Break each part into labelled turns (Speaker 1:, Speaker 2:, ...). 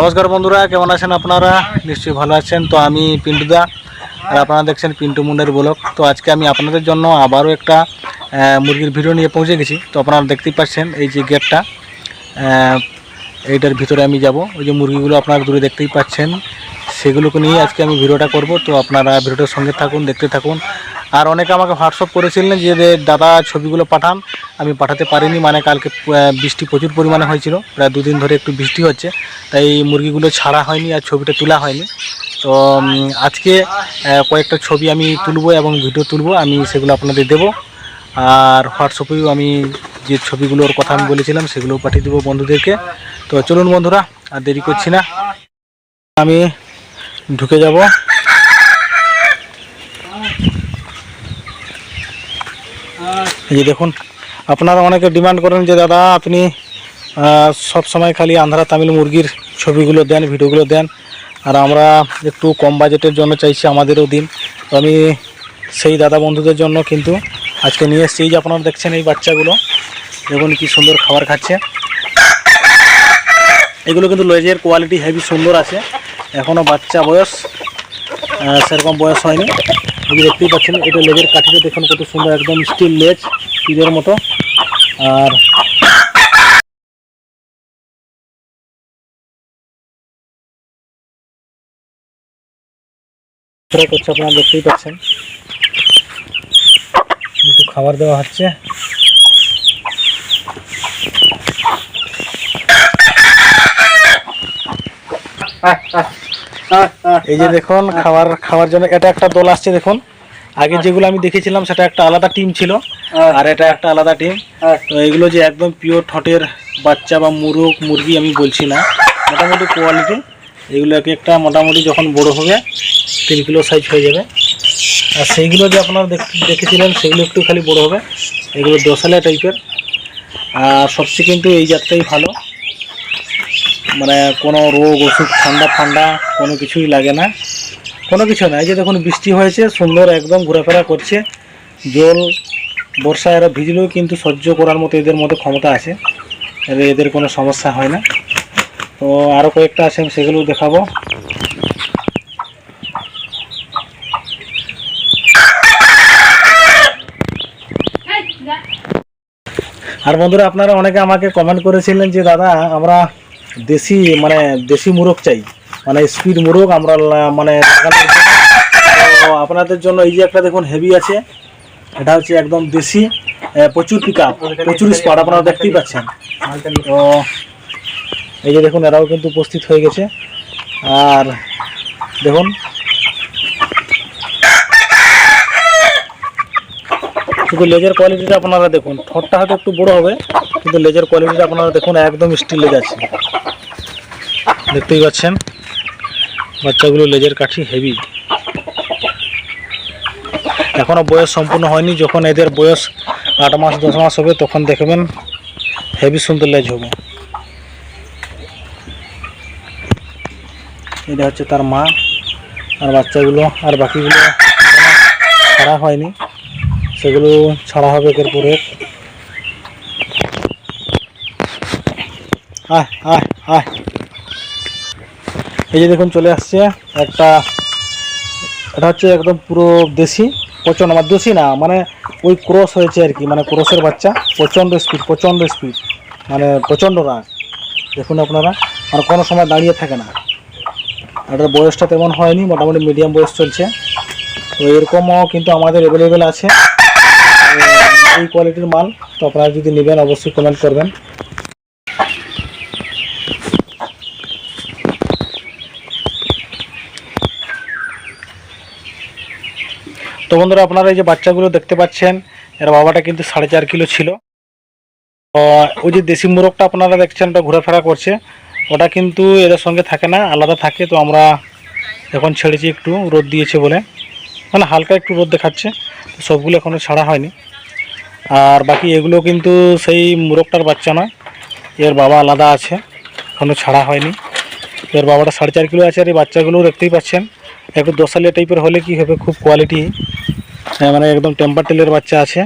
Speaker 1: নমস্কার বন্ধুরা, কেমন আছেন আপনারা? নিশ্চয়ই ভালো আছেন। তো আমি পিন্টুদা, আর আপনারা দেখছেন পিন্টু মুন্ডের ব্লগ। তো আজকে আমি আপনাদের জন্য আবারও একটা মুরগির ভিডিও নিয়ে পৌঁছে গেছি। তো আপনারা দেখতেই পাচ্ছেন এই যে গেটটা এইটার ভিতরে আমি যাব। ওই যে মুরগিগুলো আপনারা দূরে দেখতেই পাচ্ছেন, সেগুলোকে নিয়ে আজকে আমি ভিডিওটা করব। তো আপনারা ভিডিওটার সঙ্গে থাকুন, দেখতে থাকুন। আর অনেকে আমাকে হোয়াটসঅ্যাপ করেছিলেন যে যে দাদা ছবিগুলো পাঠান, আমি পাঠাতে পারিনি। মানে কালকে বৃষ্টি প্রচুর পরিমাণে হয়েছিল। প্রায় দুদিন ধরে একটু বৃষ্টি হচ্ছে। তাই মুরগিগুলো ছাড়া হয়নি আর ছবিটা তোলা হয়নি। তো আজকে কয়েকটা ছবি আমি তুলব এবং ভিডিও তুলব, আমি সেগুলো আপনাদের দেবো। আর হোয়াটসঅ্যাপেও আমি যে ছবিগুলোর কথা আমি বলেছিলাম, সেগুলোও পাঠিয়ে দেবো বন্ধুদেরকে। তো, চলুন বন্ধুরা, আর দেরি করছি না। আমি ঢুকে যাব। এই যে দেখুন, আপনারা অনেকে ডিমান্ড করেন যে, দাদা, আপনি সব সময় খালি আন্ধ্রা তামিল মুরগির ছবিগুলো দেন, ভিডিওগুলো দেন। আর আমরা একটু কম বাজেটের জন্য চাইছি আমাদেরও দিন। তো আমি সেই দাদা বন্ধুদের জন্য কিন্তু আজকে নিয়ে এসেছি। এই যে আপনারা দেখছেন এই বাচ্চাগুলো, দেখুন কি সুন্দর খাবার খাচ্ছে। এগুলো কিন্তু লেজের কোয়ালিটি হেভি সুন্দর আছে। এখনও বাচ্চা বয়স সেরকম বয়স হয়নি। যে দেখতেই পাচ্ছেন, এটা লেজের কাঠিতে দেখুন কত সুন্দর, একদম স্টিল লেজ তীরের মতো। আর ফ্রাই করছে আপনারা দেখতেই পাচ্ছেন। একটু খাবার দেওয়া হচ্ছে। এই যে দেখুন, খাবার, খাওয়ার জন্য এটা একটা দল আসছে, দেখুন। আগে যেগুলো আমি দেখেছিলাম, সেটা একটা আলাদা টিম ছিল, আর এটা একটা আলাদা টিম তো এগুলো যে একদম পিওর ঠটের বাচ্চা বা মুরগ মুরগি আমি বলছি না, মোটামুটি কোয়ালিটি এগুলো এক একটা মোটামুটি যখন বড় হবে, তিন কিলো সাইজ হয়ে যাবে। আর সেইগুলো যে আপনারা দেখ- দেখেছিলেন, সেগুলো একটু খালি বড় হবে। এগুলো দশালা টাইপের আর সবচেয়ে কিন্তু এই জাতটাই ভালো। মানে কোনো রোগ ওষুধ ঠান্ডা ঠান্ডা কোনো কিছুই লাগে না। কোনো কিছু না, এই যে দেখুন বৃষ্টি হয়েছে, সুন্দর একদম ঘোরাফেরা করছে। জল, বর্ষা এরা ভিজলেও কিন্তু সহ্য করার মতো এদের মধ্যে ক্ষমতা আছে। এদের কোনো সমস্যা হয় না। তো আরও কয়েকটা আছে, আমি সেগুলো দেখাবো। আর বন্ধুরা, আপনারা অনেকে আমাকে কমেন্ট করেছিলেন যে, দাদা, আমরা দেশি মানে দেশি মুরগ চাই। মানে স্পিড মুরগ আমরা মানে আপনাদের জন্য এই যে একটা দেখুন হেভি আছে। এটা হচ্ছে একদম দেশি প্রচুর পিক আপ প্রচুর স্পট আপনারা দেখতেই পাচ্ছেন। তো এই যে দেখুন, এরাও কিন্তু উপস্থিত হয়ে গেছে। আর দেখুন কিন্তু লেজের কোয়ালিটিটা আপনারা দেখুন। ঠোঁটটা হয়তো একটু বড় হবে, কিন্তু লেজের কোয়ালিটিটা আপনারা দেখুন, একদম স্টিল লেজ আছে দেখতেই পাচ্ছেন, বাচ্চাগুলো লেজের কাঠি হেভি এখনও বয়স সম্পূর্ণ হয়নি, যখন এদের বয়স আট মাস, দশ মাস হবে, তখন দেখবেন হেভি সুন্দর লেজ হবে। এটা হচ্ছে তার মা আর বাচ্চাগুলো আর বাকিগুলো ছাড়া হয়নি। সেগুলো ছাড়া হবে একের পরে এই যে দেখুন, চলে আসছে একটা, এটা হচ্ছে একদম পুরো দেশি প্রচণ্ড আমার দেশি না মানে ওই ক্রস হয়েছে আর কি মানে ক্রসের বাচ্চা, প্রচণ্ড স্পিড প্রচণ্ড স্পিড মানে প্রচণ্ড রাগ। দেখুন আপনারা আর কোনো সময় দাঁড়িয়ে থাকে না। এটার বয়সটা তেমন হয়নি, মোটামুটি মিডিয়াম বয়স চলছে। তো এরকমও কিন্তু আমাদের অ্যাভেলেবেল আছে। এই কোয়ালিটির মাল, তো আপনারা যদি নেবেন, অবশ্যই কমেন্ট করবেন। তো বন্ধুরা, আপনারা এই যে বাচ্চাগুলো দেখতে পাচ্ছেন, এর বাবাটা কিন্তু সাড়ে চার কিলো ছিল। ওই যে দেশি মোরগটা আপনারা দেখছেন, ওটা ঘোরাফেরা করছে। ওটা কিন্তু এদের সঙ্গে থাকে না, আলাদা থাকে, তো আমরা এখন ছেড়েছি একটু, রোদ দিয়েছে বলে। মানে হালকা একটু রোদ দেখাচ্ছে সবগুলো এখনও ছাড়া হয়নি। আর বাকি এগুলো কিন্তু সেই মুরগটার বাচ্চা নয়, এর বাবা আলাদা আছে এখনও ছাড়া হয়নি। এর বাবাটা সাড়ে চার কিলো আছে, আর এই বাচ্চাগুলোও দেখতেই পাচ্ছেন, একটু দোসালিয়া টাইপের হলে কি হবে, খুব কোয়ালিটি মানে একদম টেম্পার টেলের বাচ্চা আছে।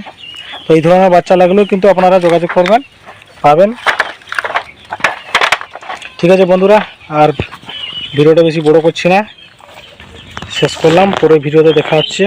Speaker 1: তো এই ধরনের বাচ্চা লাগলেও কিন্তু আপনারা যোগাযোগ করবেন, পাবেন। ঠিক আছে বন্ধুরা, আর ভিডিওটা বেশি বড় করছি না। শেষ করলাম, পরে ভিডিওতে দেখা হচ্ছে।